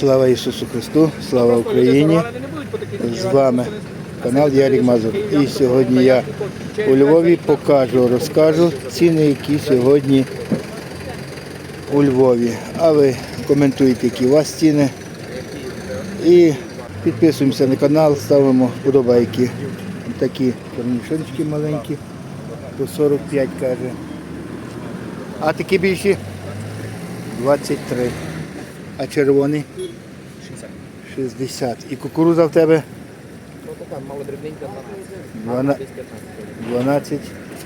Слава Ісусу Христу, слава Україні! З вами канал Ярік Мазур. І сьогодні я у Львові покажу, розкажу ціни, які сьогодні у Львові. А ви коментуйте, які у вас ціни. І підписуємося на канал, ставимо вподобайки. Такі корнішончики маленькі, по 45 каже. А такі більші 23. А червоний? 60. І кукуруза в тебе? Ну така малодрібненька 12, 12. 12,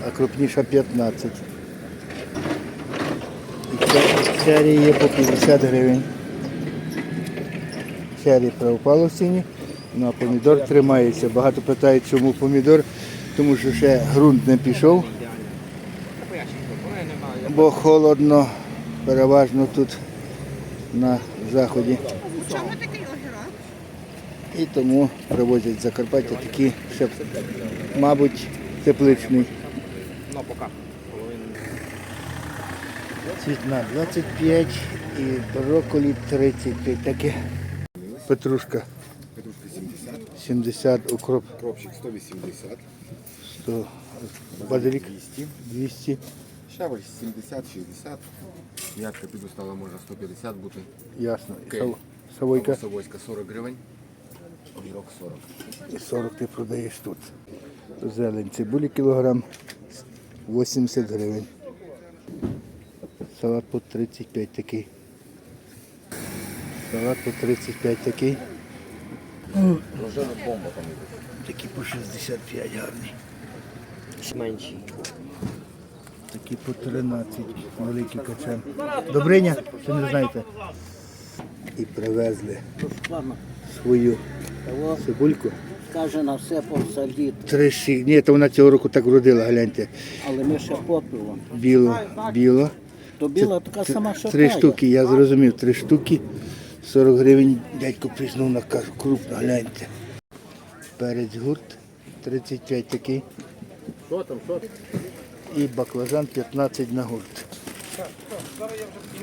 а крупніша 15. І Черрі є по 50 гривень. Черрі провпало в ціні, ну а помідор тримається. Багато питають, чому помідор, тому що ще ґрунт не пішов, бо холодно, переважно тут на заході. Чому такий огірок? І тому привозять з Закарпаття такі, ще, мабуть, тепличний. Ну, поки. Цвітна 25 і брокколі 35. Таке. Петрушка Петрушка 70, 70, укроп кропчик 180, 100, базилік 200, 200, щавель 70, 60, ядка підустала може 150 бути, ясно. Окей. Савойка Савойська 40 гривень, огірок 40. і 40 ти продаєш тут. Зелень цибулі кілограм 80 гривень. Салат по 35 такий. Салат по 35 такий. Рожена бомба там іде. Такі по 65 гарні. Менші. Такі по 13, великий качан. Добриня, чи не знаєте? І привезли свою цибульку. Каже на все посадити, Три ші... Ні, то вона цього року так вродила, гляньте. але ми ще попимо. Біло, біло. То біла така сама, що Три штуки, я зрозумів, три штуки. 40 гривень дядько признав на кажу, крупно, гляньте. Перець гурт 35 такий. Що там, що там? І баклажан 15 на гурт.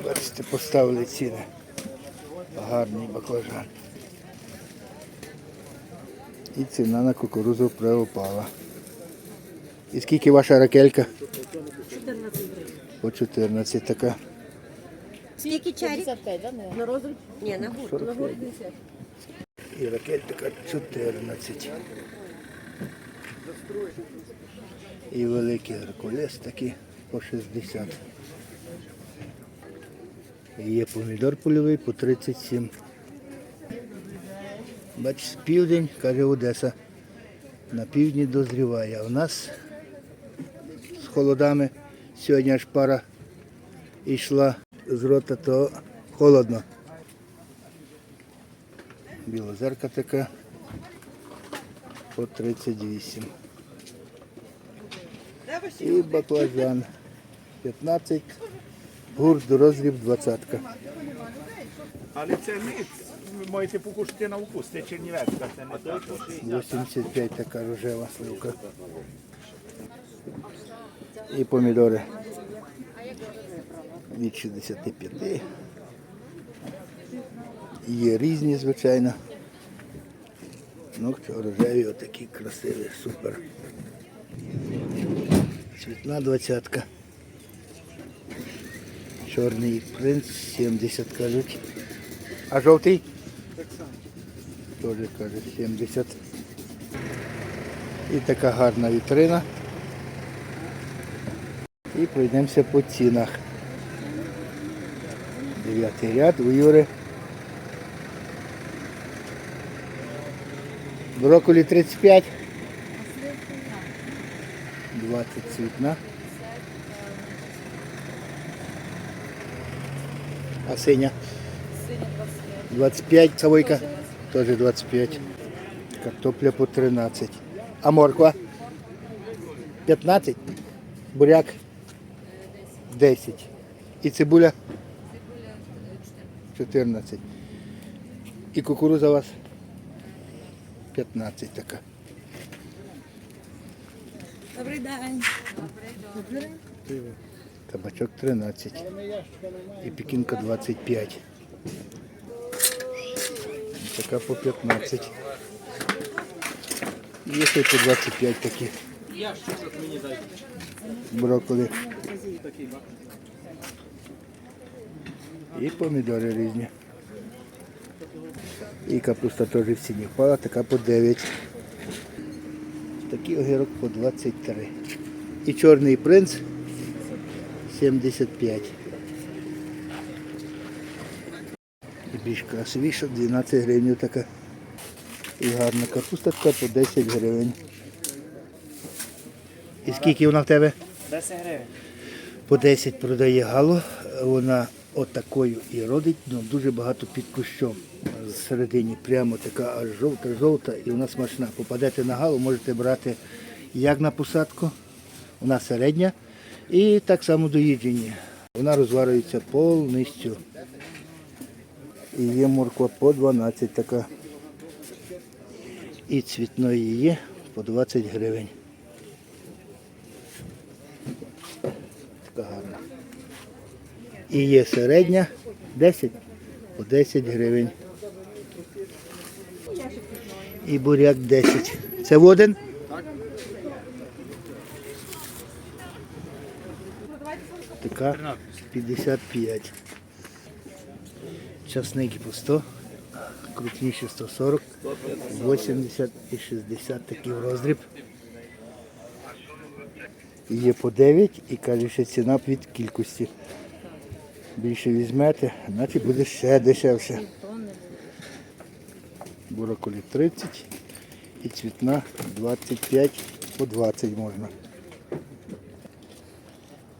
Бачите, поставили ціни. Гарний баклажан. І ціна на кукурузу пропала. І скільки ваша ракелька? 14 По 14 така. Скільки чарі? На розріб? Ні, на гурт. На гурт 50. І ракель така 14. І великий геркулес такий по 60. І Є помідор польовий по 37. Бач, південь, каже Одеса. На півдні дозріває. А у нас з холодами сьогодні аж пара йшла з рота, то холодно. Білозерка така по 38. І баклажан 15. Гурт розріб 20. Але це ми можете покушати на вкус, це чернівецька, це не то, 85 така рожева сливка. І помідори від 65. Є різні, звичайно. Ну, рожеві отакі красиві, супер. Цвітна двадцятка. Чорний принц 70 кажуть. А жовтий? Теж каже 70. І така гарна вітрина. І пройдемося по цінах. Дев'ятий ряд у Юри. Брокколі 35. 20 цвітна. А синя? 25, савойка? Теж 25. Картопля по 13. А морква? 15. Буряк? 10. І цибуля? 14. І кукуруза у вас? 15 така. Добрий день. Табачок 13. І пекінка 25. така по 15. Є ще по 25 такі. Брокколі. І помідори різні. І капуста теж в ціні впала, така по 9. Такий огірок по 23. І чорний принц 75. І більш красивіша 12 гривень така. І гарна капуста така по 10 гривень. І скільки вона в тебе? 10 гривень. По 10 продає гало, вона отакою і родить, ну дуже багато під кущом. Всередині прямо така аж жовта-жовта і вона смачна. Попадете на галу, можете брати як на посадку, вона середня, і так само доїдження. Вона розварюється повністю. І є морква по 12 така. І цвітної є по 20 гривень. Така гарна. І є середня 10 по 10 гривень. І буряк 10. Це воден? Така 55. Часники по 100, крупніші 140, 80 і 60 такі в роздріб. Є по 9 і каже, що ціна від кількості. Більше візьмете, значить буде ще дешевше. Бураколі 30 і цвітна 25 по 20 можна.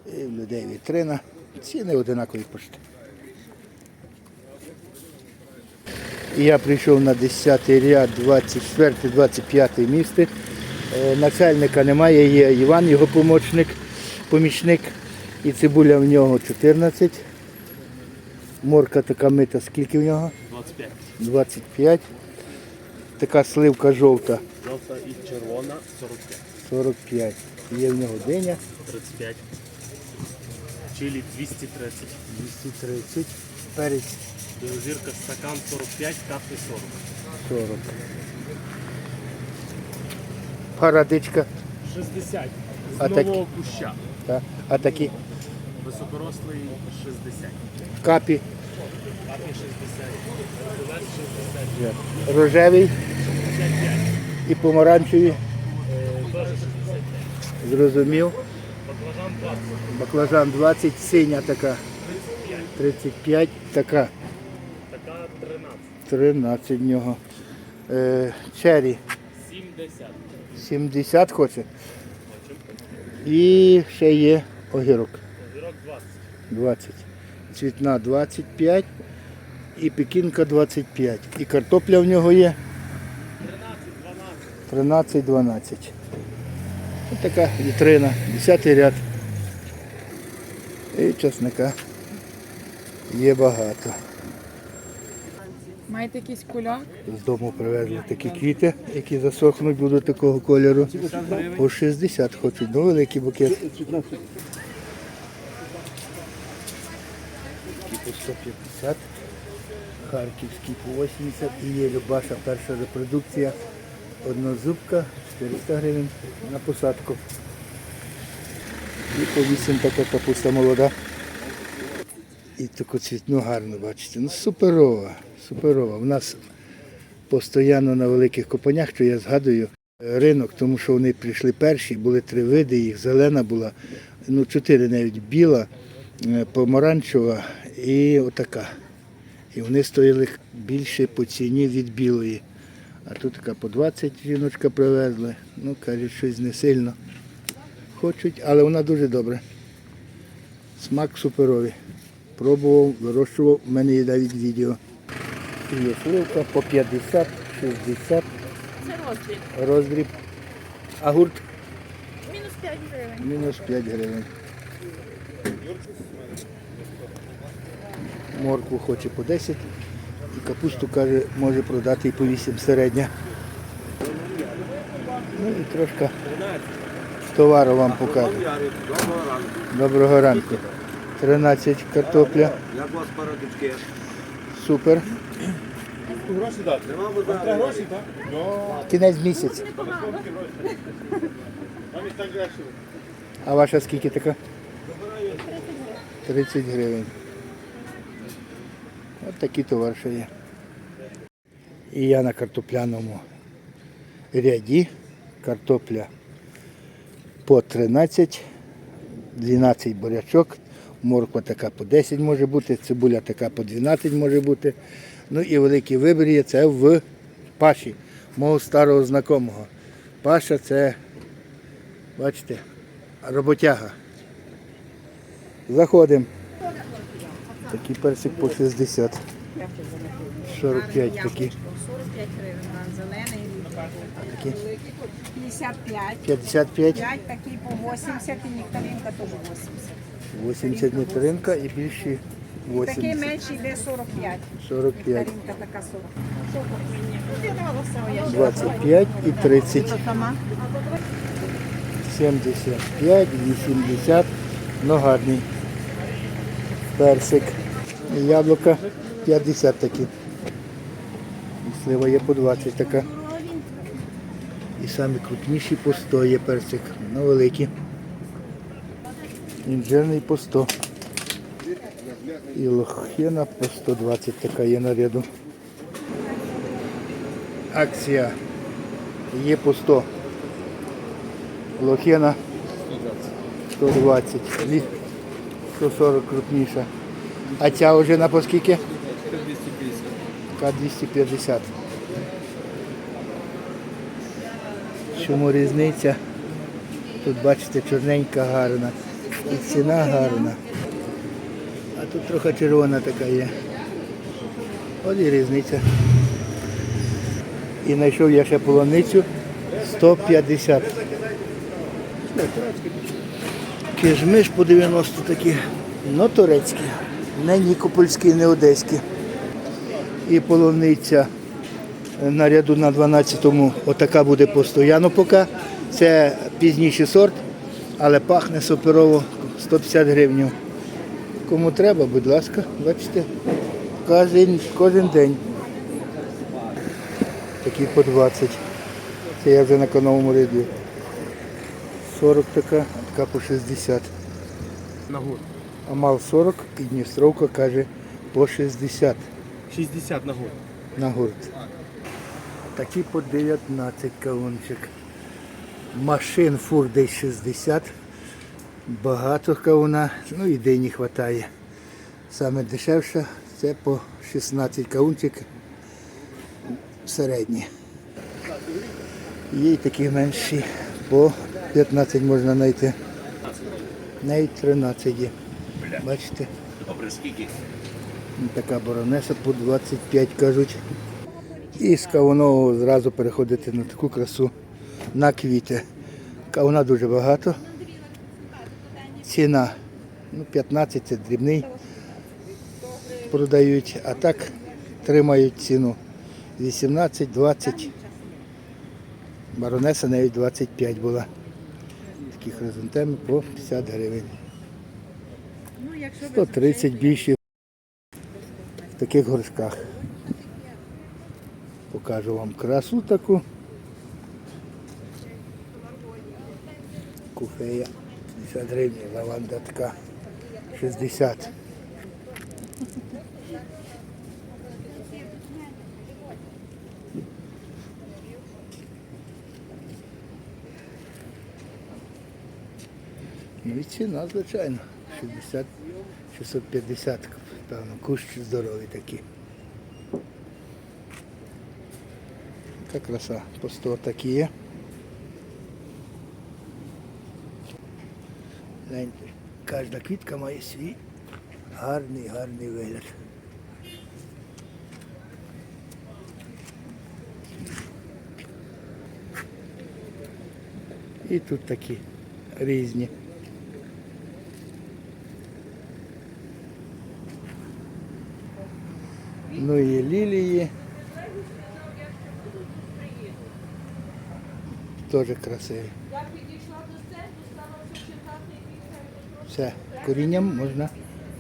І в людей вітрина. Ціни одинакові почти. Я прийшов на 10 ряд, 24-25 місце. Е, Начальника немає, є Іван, його помічник, помічник. І цибуля в нього 14. Морка така мита, скільки в нього? 25. 25. Така сливка жовта Жовта і червона 45. 45. Є в нього диня 35. Чилі 230. 230. Перець Білозірка стакан 45, капки 40. 40. Парадичка. 60. З А такі? нового куща. Та. А такі Високорослий 60. капі. 60. Рожевий і помаранчеві. Зрозумів. Баклажан 20. Баклажан 20, синя така. 35, така. Така 13. 13 в нього. Е, чері 70. 70 хоче. І ще є огірок Зірок 20. 20. Цвітна 25 і пекінка 25. І картопля в нього є 13-12. Ось така вітрина, 10 ряд. І чесника є багато. Маєте якийсь куляк? З дому привезли такі квіти, які засохнуть, будуть такого кольору. По 60 хочуть, ну великий букет. Такі по 150, харківський по 80 і є Любаша перша репродукція. Однозубка, 400 гривень на посадку. І по 8 така капуста молода. І таку цвітну гарно бачите. Ну суперова, суперова. У нас постійно на великих копанях, що я згадую, ринок, тому що вони прийшли перші, були три види, їх зелена була, ну чотири навіть біла, е, помаранчева і отака. І вони стояли більше по ціні від білої. А тут така по 20 жіночка привезли. Ну, кажуть, щось не сильно. Хочуть, але вона дуже добра. Смак суперовий. Пробував, вирощував, в мене є навіть відео. І Є сливка по 50, 60 Це роздріб. роздріб. А гурт Мінус 5 гривень. мінус 5 гривень. Моркву хоче по 10. І капусту каже, може продати і по 8 середня. Ну і трошки товару вам покажу. Доброго ранку. 13 картопля. Як у вас парадички? Супер. Гроші дати? Гроші, так? Кінець місяця. А ваша скільки така? 30 гривень. От такий товар ще є. І я на картопляному ряді. Картопля по 13, 12 бурячок, морква така по 10 може бути, цибуля така по 12 може бути. Ну і великий вибір є це в паші мого старого знакомого. Паша це, бачите, роботяга. Заходимо. Такий персик по 60. 45 такі. 45 гривень, зелений. такі. 55. 55, 5 такий по 80 і нектаринка теж 80. 80 нектаринка і більші Такий менший йде 45. 45, Нектаринка така 40. Що тут мені? Ну, я дала все, я ще 25 і 30. сама. 75, 80, ну гарний. Персик. Яблука 50 такі. Слива є по 20 така. І самі крупніші по 100 є персик. Ну великі. Інжирний по 100. І лохина по 120 така є наряду. Акція є по 100. Лохина 120, лі- 140 крупніша. А ця вже на по скільки? К-250. Чому різниця? Тут бачите, чорненька гарна. І ціна гарна. А тут трохи червона така є. От і різниця. І знайшов я ще полоницю 150. Кижмиш по 90 такі, ну турецькі, не нікопольські, не одеські. І половниця на ряду на 12-му отака буде постоянно поки. Це пізніший сорт, але пахне суперово 150 гривень. Кому треба, будь ласка, бачите, кожен, кожен день. Такі по 20. Це я вже на коновому ряді. 40 така, така по 60. На гурт. Амал 40 і Дністровка каже по 60 60 на гурт. на гурт. Такі по 19 кавунчик. Машин фур десь 60. Багато кавуна, ну і де не вистачає. Саме дешевше це по 16 кавунчик середні. Є й такі менші, по 15 можна знайти. Навіть 13 є. Бачите? Добре, скільки? Така боронеса по 25 кажуть. І з кавунового зразу переходити на таку красу на квіти. Кавуна дуже багато. Ціна ну, 15 це дрібний. Продають, а так тримають ціну 18-20. Баронеса навіть 25 була. Такі хризантеми по 50 гривень. 130 більші в таких горшках. Покажу вам красу таку. Куфея 50 гривень, лаванда така 60. Ціна, звичайно, 60, 650, певно, кущ здоровий такий. Така краса, по 100 такі є. Гляньте, Кожна квітка має свій гарний, гарний вигляд. І тут такі різні. Ну і лілії. Теж красиві. Все, корінням можна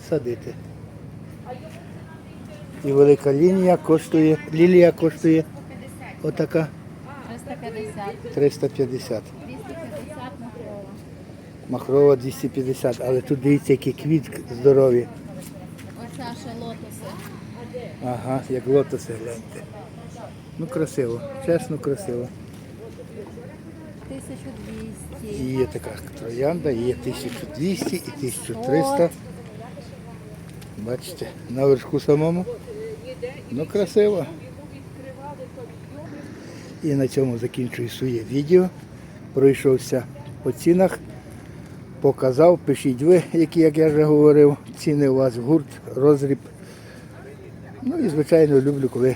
садити. І велика лінія коштує, лілія коштує отака 350, 350. 250 махрова. Махрова 250, але тут дивіться, які квітки здорові. Ага, як лотоси гляньте. Ну красиво, чесно красиво. 1200. І є така троянда, є 1200 і 1300. Бачите, наверху самому. Ну красиво. І на цьому закінчую своє відео. Пройшовся по цінах. Показав, пишіть ви, які, як я вже говорив, ціни у вас гурт, розріб. Ну і звичайно люблю, коли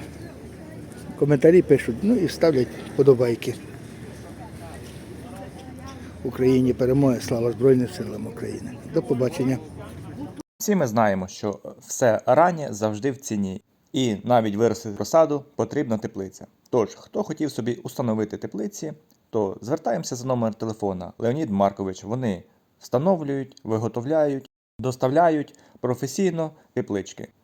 коментарі пишуть, ну і ставлять подобайки. Україні перемоги, слава Збройним силам України. До побачення. Всі ми знаємо, що все раннє завжди в ціні, і навіть виростити розсаду потрібна теплиця. Тож, хто хотів собі установити теплиці, то звертаємося за номер телефона Леонід Маркович. Вони встановлюють, виготовляють, доставляють професійно теплички,